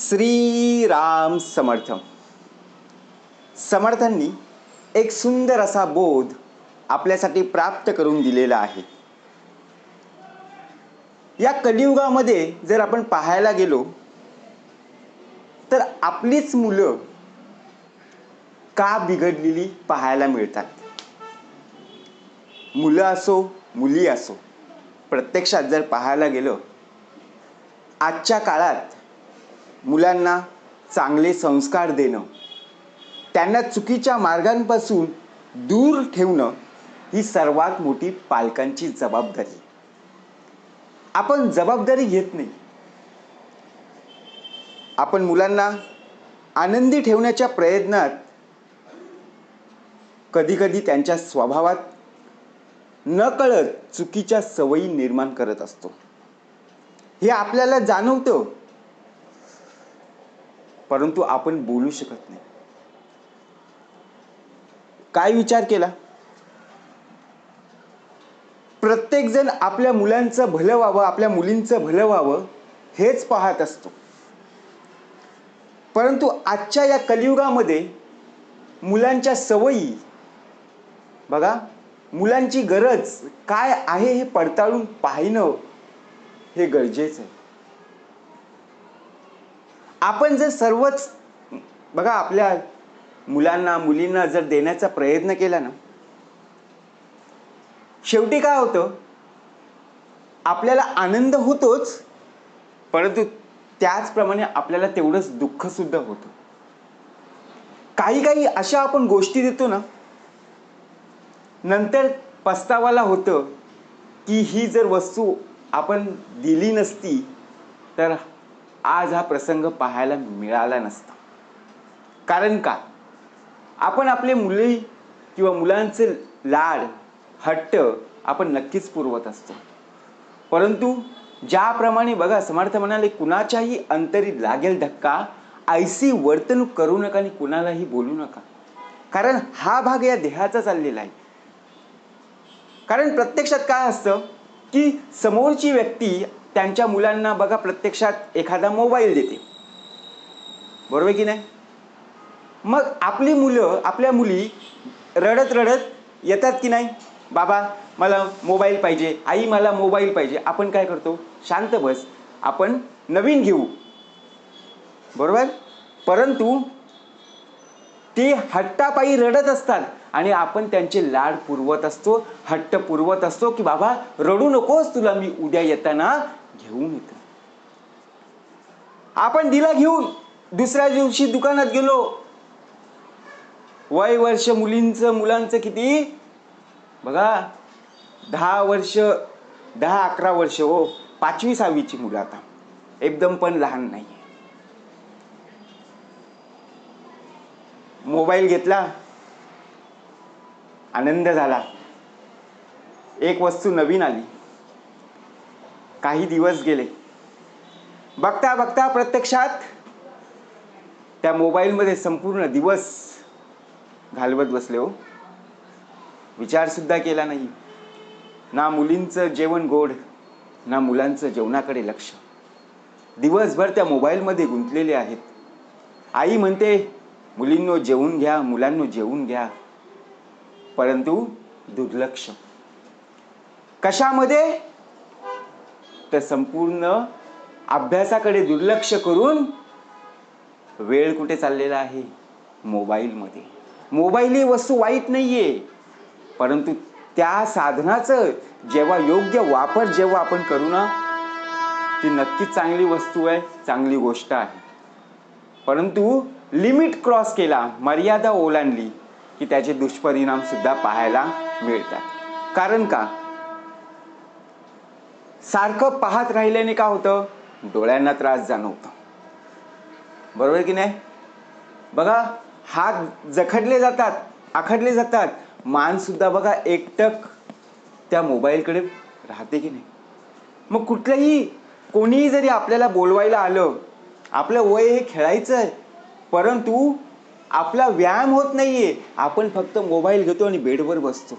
श्रीराम समर्थ समर्थांनी एक सुंदर असा बोध आपल्यासाठी प्राप्त करून दिलेला आहे. या कलियुगामध्ये जर आपण पाहायला गेलो तर आपलीच मुलं का बिघडलेली पाहायला मिळतात? मुलं असो मुली असो प्रत्यक्षात जर पाहायला गेलं आजच्या काळात मुलांना चांगले संस्कार देणं त्यांना चुकीच्या मार्गांपासून दूर ठेवणं ही सर्वात मोठी पालकांची जबाबदारी. आपण जबाबदारी घेत नाही. आपण मुलांना आनंदी ठेवण्याच्या प्रयत्नात कधीकधी त्यांच्या स्वभावात नकळत चुकीच्या सवयी निर्माण करत असतो. हे आपल्याला जाणवतं. परंतु आपण बोलू शकत नाही. काय विचार केला? प्रत्येकजण आपल्या मुलांचं भलं व्हावं आपल्या मुलींचं भलं व्हावं हेच पाहत असतो. परंतु आजच्या या कलियुगामध्ये मुलांच्या सवयी बघा मुलांची गरज काय आहे हे पडताळून पाहणं हे गरजेचं आहे. आपण जर सर्वच बघा आपल्या मुलांना मुलींना जर देण्याचा प्रयत्न केला ना शेवटी काय होतं? आपल्याला आनंद होतोच परंतु त्याचप्रमाणे आपल्याला तेवढंच दुःखसुद्धा होतं. काही काही अशा आपण गोष्टी देतो ना नंतर पस्तावाला होतं की ही जर वस्तू आपण दिली नसती तर आज हा प्रसंग पाहायला मिळाला नसता. कारण का? आपण आपले मुले किंवा मुलांचे लाड हट्ट आपण नक्कीच पुरवत असतो. परंतु ज्याप्रमाणे बघा समर्थ म्हणाले कुणाच्याही अंतरी लागेल धक्का आयसी वर्तणूक करू नका आणि कुणालाही बोलू नका. कारण हा भाग या देहाचा चाललेला आहे. कारण प्रत्यक्षात काय असतं की समोरची व्यक्ती त्यांच्या मुलांना बघा प्रत्यक्षात एखादा मोबाईल देते. बरोबर की नाही? मग आपली मुलं आपल्या मुली रडत रडत येतात की नाही? बाबा मला मोबाईल पाहिजे आई मला मोबाईल पाहिजे आपण काय करतो? शांत बस आपण नवीन घेऊ. बरोबर? परंतु ते हट्टापायी रडत असतात. आणि आपण त्यांचे लाड पुरवत असतो हट्ट पुरवत असतो की बाबा रडू नकोस तुला मी उद्या येताना घेऊन येतो. आपण दिला घेऊन दुसऱ्या दिवशी दुकानात गेलो. वय वर्ष मुलींचं मुलांचं किती? बघा दहा वर्ष दहा अकरा वर्ष हो पाचवी सहावीची मुलं आता. एकदम पण लहान नाही मोबाईल घेतला. आनंद झाला. एक वस्तू नवीन आली. काही दिवस गेले. बघता बघता प्रत्यक्षात त्या मोबाईलमध्ये संपूर्ण दिवस घालवत बसले हो. विचारसुद्धा केला नाही. ना मुलींचं जेवण गोड ना मुलांचं जेवणाकडे लक्ष. दिवसभर त्या मोबाईलमध्ये गुंतलेले आहेत. आई म्हणते मुलींनो जेवून घ्या मुलांनो जेवून घ्या. परंतु दुर्लक्ष. कशामध्ये? तर संपूर्ण अभ्यासाकडे दुर्लक्ष करून वेळ कुठे चाललेला आहे? मोबाईलमध्ये. मोबाईल ही वस्तू वाईट नाही आहे परंतु त्या साधनाचं जेव्हा योग्य वापर जेव्हा आपण करू ना ती नक्कीच चांगली वस्तू आहे चांगली गोष्ट आहे. परंतु लिमिट क्रॉस केला मर्यादा ओलांडली की त्याचे दुष्परिणाम सुद्धा पाहायला मिळतात. कारण का? सारखं पाहत राहिल्याने का होतं? डोळ्यांना त्रास जाणवतो. बरोबर की नाही? बघा हात जखडले जातात आखडले जातात. मान सुद्धा बघा एकटक त्या मोबाईलकडे राहते की नाही? मग कुठलंही कोणीही जरी आपल्याला बोलवायला आलं आपलं वय हे खेळायचं आहे परंतु आपला व्यायाम होत नाहीये. आपण फक्त मोबाईल घेतो आणि बेडवर बसतो.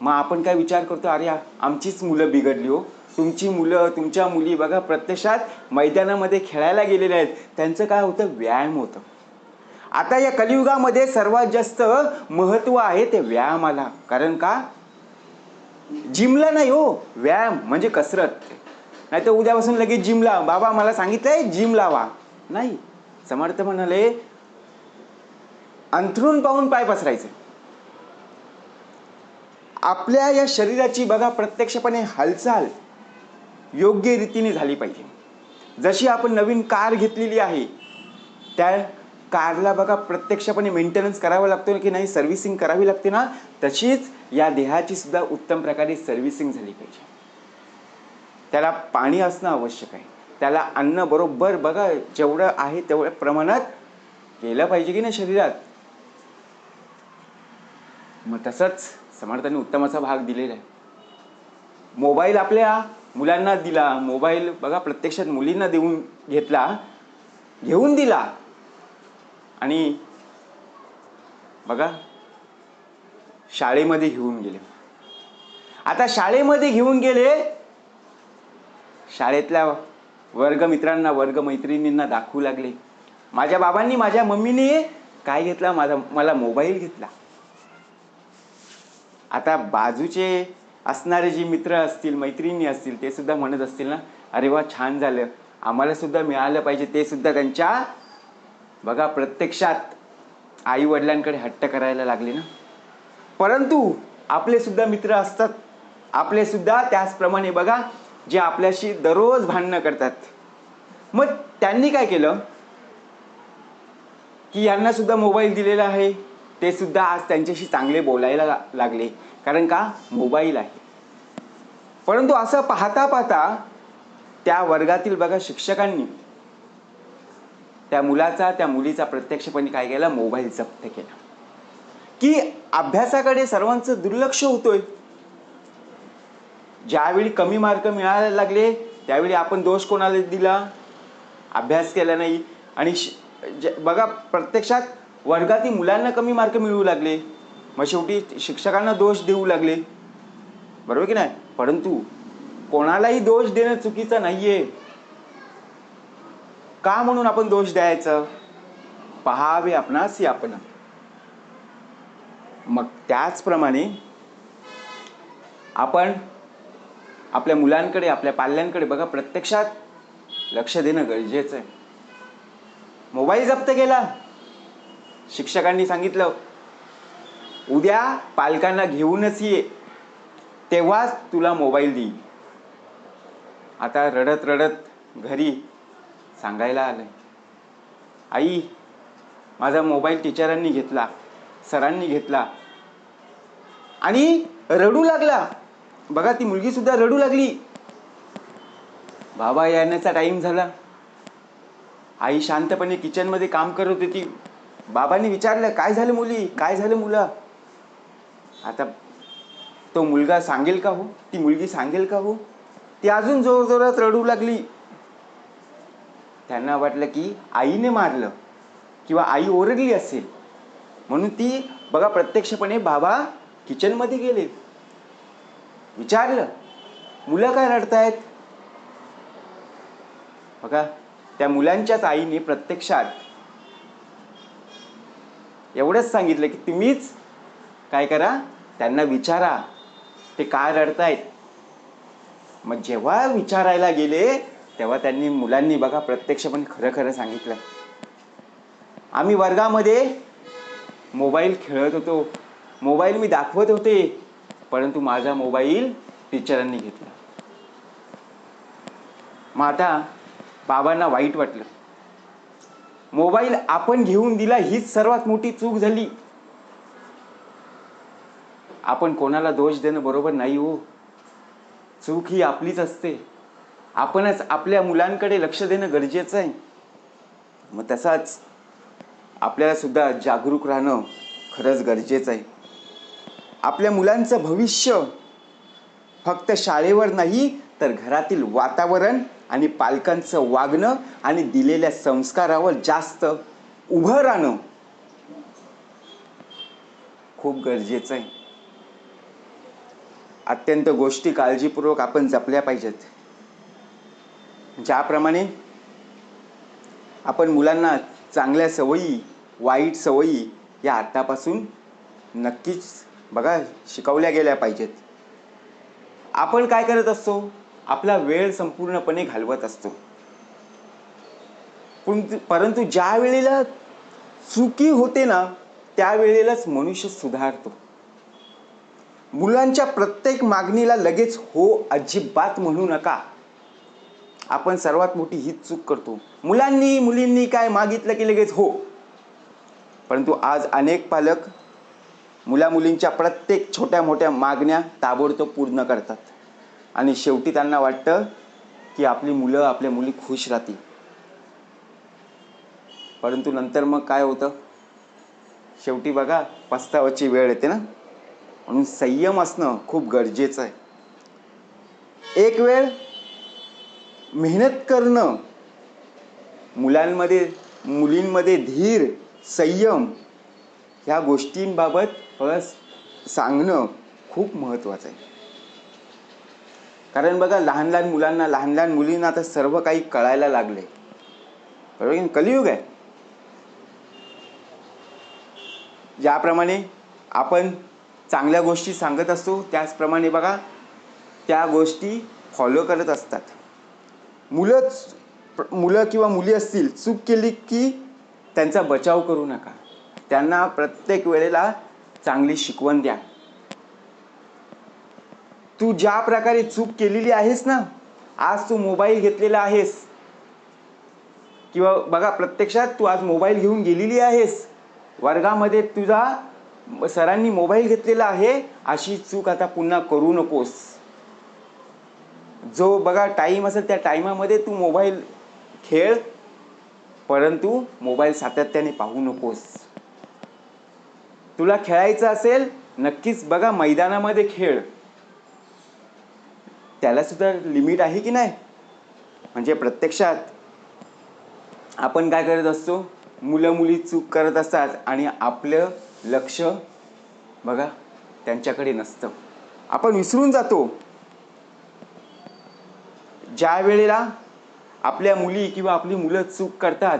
मग आपण काय विचार करतो अरे आमचीच मुलं बिघडली हो. तुमची मुलं तुमच्या मुली बघा प्रत्यक्षात मैदानामध्ये खेळायला गेलेले आहेत. त्यांचं काय होतं? व्यायाम होतं. आता या कलियुगामध्ये सर्वात जास्त महत्त्व आहे ते व्यायामाला. कारण का? जिमला नाही हो. व्यायाम म्हणजे कसरत. नाही तर उद्यापासून लगेच जिमला. बाबा मला सांगितलंय जिम लावा. नाही. समर्थ म्हणाले अंथरून पाहून पाय पसरायचे. आपल्या या शरीराची बघा प्रत्यक्षपणे हालचाल योग्य रीतीने झाली पाहिजे. जशी आपण नवीन कार घेतलेली आहे त्या कारला बघा प्रत्यक्षपणे मेंटेनन्स करावा लागतो की नाही सर्व्हिसिंग करावी लागते ना तशीच या देहाची सुद्धा उत्तम प्रकारे सर्व्हिसिंग झाली पाहिजे. त्याला पाणी असणं आवश्यक आहे. त्याला अन्न बरोबर बघा जेवढं आहे तेवढ्या प्रमाणात गेलं पाहिजे की नाही शरीरात. मग तसंच समर्थाने उत्तम असा भाग दिलेला आहे. मोबाईल आपल्या मुलांना दिला मोबाईल बघा प्रत्यक्षात मुलींना देऊन घेतला घेऊन दिला. आणि बघा शाळेमध्ये घेऊन गेले. आता शाळेमध्ये घेऊन गेले शाळेतल्या वर्गमित्रांना वर्गमैत्रिणींना दाखवू लागले. माझ्या बाबांनी माझ्या मम्मीने काय घेतला? माझा मला मोबाईल घेतला. आता बाजूचे असणारे जे मित्र असतील मैत्रिणी असतील ते सुद्धा म्हणत असतील ना अरे वा छान झालं. आम्हाला सुद्धा मिळालं पाहिजे. ते सुद्धा त्यांच्या बघा प्रत्यक्षात आई वडिलांकडे हट्ट करायला लागले ना. परंतु आपले सुद्धा मित्र असतात. आपले सुद्धा त्याचप्रमाणे बघा जे आपल्याशी दररोज भांडणं करतात. मग त्यांनी काय केलं? की यांना सुद्धा मोबाईल दिलेला आहे. ते सुद्धा आज त्यांच्याशी चांगले बोलायला लागले. कारण का? मोबाईल आहे. परंतु असं पाहता पाहता त्या वर्गातील बघा शिक्षकांनी त्या मुलाचा त्या मुलीचा प्रत्यक्षपणे काय केला? मोबाईल जप्त केला. की अभ्यासाकडे सर्वांचं दुर्लक्ष होतोय. ज्यावेळी कमी मार्क मिळायला लागले त्यावेळी आपण दोष कोणाला दिला? अभ्यास केला नाही. आणि श- जे- बघा प्रत्यक्षात वर्गातील मुलांना कमी मार्क मिळू लागले. मग शेवटी शिक्षकांना दोष देऊ लागले. बरोबर की नाही? परंतु कोणालाही दोष देणं चुकीचं नाहीये. का म्हणून आपण दोष द्यायचं? पहावे आपणास आपण. मग त्याचप्रमाणे आपण आपल्या मुलांकडे आपल्या पाल्यांकडे बघा प्रत्यक्षात लक्ष देणं गरजेचं आहे. मोबाईल जप्त केला. शिक्षकांनी सांगितलं उद्या पालकांना घेऊनच ये तेव्हाच तुला मोबाईल देईल आता रडत रडत घरी सांगायला आलं आई माझा मोबाईल टीचरांनी घेतला सरांनी घेतला आणि रडू लागला. बघा ती मुलगी सुद्धा रडू लागली. बाबा येण्याचा टाईम झाला. आई शांतपणे किचनमध्ये काम करत होती. बाबांनी विचारलं काय झालं मुली? काय झालं मुलं? आता तो मुलगा सांगेल का हो? ती मुलगी सांगेल का हो? ती अजून जोर जोरात रडू लागली. त्यांना वाटलं की आईने मारलं किंवा आई ओरडली असेल. म्हणून ती बघा प्रत्यक्षपणे बाबा किचनमध्ये गेले. विचारलं मुलं काय रडतायत? बघा त्या मुलांच्याच आईने प्रत्यक्षात एवढंच सांगितलं की तुम्हीच काय करा त्यांना विचारा ते काय रडतायत. मग जेव्हा विचारायला गेले तेव्हा त्यांनी मुलांनी बघा प्रत्यक्षपणे खरं खरं सांगितलं. आम्ही वर्गामध्ये मोबाईल खेळत होतो. मोबाईल मी दाखवत होते परंतु माझा मोबाईल टीचरांनी घेतला. मग आता बाबांना वाईट वाटलं. मोबाईल आपण घेऊन दिला हीच सर्वात मोठी चूक झाली. आपण कोणाला दोष देणं बरोबर नाही हो. चूक ही आपलीच असते. आपणच आपल्या मुलांकडे लक्ष देणं गरजेचं आहे. मग तसाच आपल्याला सुद्धा जागरूक राहणं खरंच गरजेचं आहे. आपल्या मुलांचं भविष्य फक्त शाळेवर नाही तर घरातील वातावरण आणि पालकांचं वागणं आणि दिलेल्या संस्कारावर जास्त उभं राहणं खूप गरजेचं आहे. अत्यंत गोष्टी काळजीपूर्वक आपण जपल्या पाहिजेत. ज्याप्रमाणे आपण मुलांना चांगल्या सवयी वाईट सवयी या आत्तापासून नक्कीच बघा शिकवल्या गेल्या पाहिजेत. आपण काय करत असतो? आपला वेळ संपूर्णपणे घालवत असतो. पण- परंतु ज्या वेळेला चुकी होते ना त्यावेळेलाच मनुष्य सुधारतो. मुलांच्या प्रत्येक मागणीला लगेच हो अजिबात म्हणू नका. आपण सर्वात मोठी हीच चूक करतो. मुलांनी मुलींनी काय मागितलं की लगेच हो. परंतु आज अनेक पालक मुला मुलींच्या प्रत्येक छोट्या मोठ्या मागण्या ताबडतोब पूर्ण करतात. आणि शेवटी त्यांना वाटतं की आपली मुलं आपल्या मुली खुश राहतील. परंतु नंतर मग काय होतं? शेवटी बघा पस्तावाची वेळ येते ना? म्हणून संयम असणं खूप गरजेचं आहे. एक वेळ मेहनत करणं मुलांमध्ये मुलींमध्ये धीर संयम ह्या गोष्टींबाबत बस सांगणं खूप महत्त्वाचं आहे. कारण बघा लहान लहान मुलांना लहान लहान मुलींना आता सर्व काही कळायला लागले. बरोबर की कलियुग आहे. ज्याप्रमाणे आपण चांगल्या गोष्टी सांगत असतो त्याचप्रमाणे बघा त्या गोष्टी फॉलो करत असतात. मुलंच मुलं किंवा मुली असतील चूक केली की त्यांचा बचाव करू नका. त्यांना प्रत्येक वेळेला चांगली शिकवण द्या. तू ज्या प्रकारे चूक केलेली आहेस ना आज तू मोबाईल घेतलेला आहेस. किंवा बघा प्रत्यक्षात तू आज मोबाईल घेऊन गेलेली आहेस. वर्गामध्ये तुझा सरांनी मोबाईल घेतलेला आहे अशी चूक आता पुन्हा करू नकोस. जो बघा टाईम असेल त्या टाईमामध्ये तू मोबाईल खेळ परंतु मोबाईल सातत्याने पाहू नकोस. तुला खेळायचं असेल नक्कीच बघा मैदानामध्ये खेळ. त्याला सुद्धा लिमिट आहे की नाही? म्हणजे प्रत्यक्षात आपण काय करत असतो? मुलं मुली चूक करत असतात आणि आपलं लक्ष बघा त्यांच्याकडे नसतं. आपण विसरून जातो. ज्या वेळेला आपल्या मुली किंवा आपली मुलं चूक करतात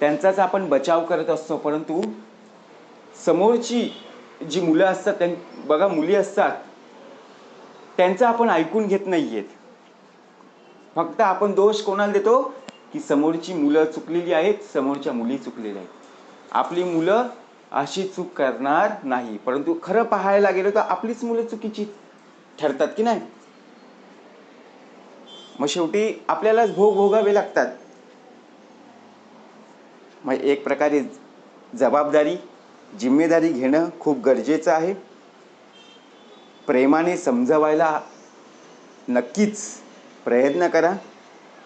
त्यांचाच आपण बचाव करत असतो. परंतु समोरची जी मुलं असतात त्यां बघा मुली असतात त्यांचं आपण ऐकून घेत नाही आहेत फक्त आपण दोष कोणाला देतो? की समोरची मुलं चुकलेली आहेत समोरच्या मुली चुकलेल्या आहेत. आपली मुलं अशी चूक करणार नाही. परंतु खरं पाहायला गेलं तर आपलीच मुलं चुकीची ठरतात की नाही? मग शेवटी आपल्यालाच भोग भोगावे लागतात. मग एक प्रकारे जबाबदारी जिम्मेदारी घेणं खूप गरजेचं आहे. प्रेमाने समजवायला नक्कीच प्रयत्न करा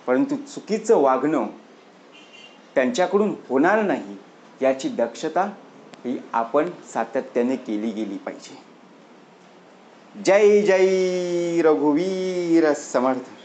परंतु चुकीचं वागणं त्यांच्याकडून होणार नाही याची दक्षता ही आपण सातत्याने केली गेली पाहिजे. जय जय रघुवीर समर्थ.